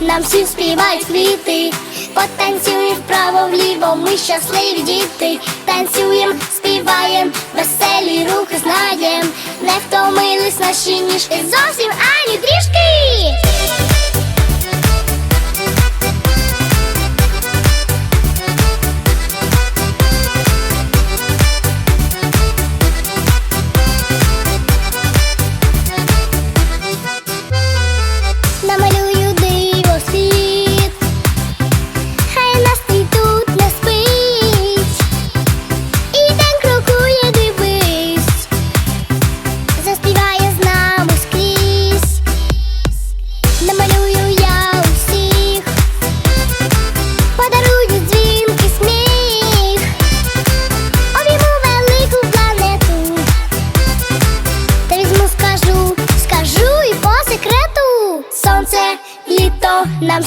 нам всі співають квіти. Потанцюємо вправо вліво, ми щасливі діти. Танцюєм, співаєм, веселі рухи знаєм. Не втомились наші ніжки зовсім ані трішки. Літо, нам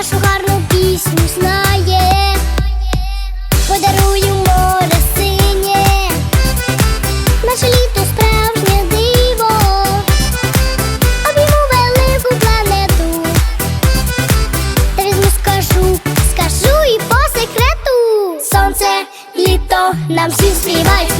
нашу гарну пісню знає, подарую море синє, наше літо справжнє диво, обійму велику планету. Та візьму, скажу, скажу і по секрету. Сонце, літо, нам всі співають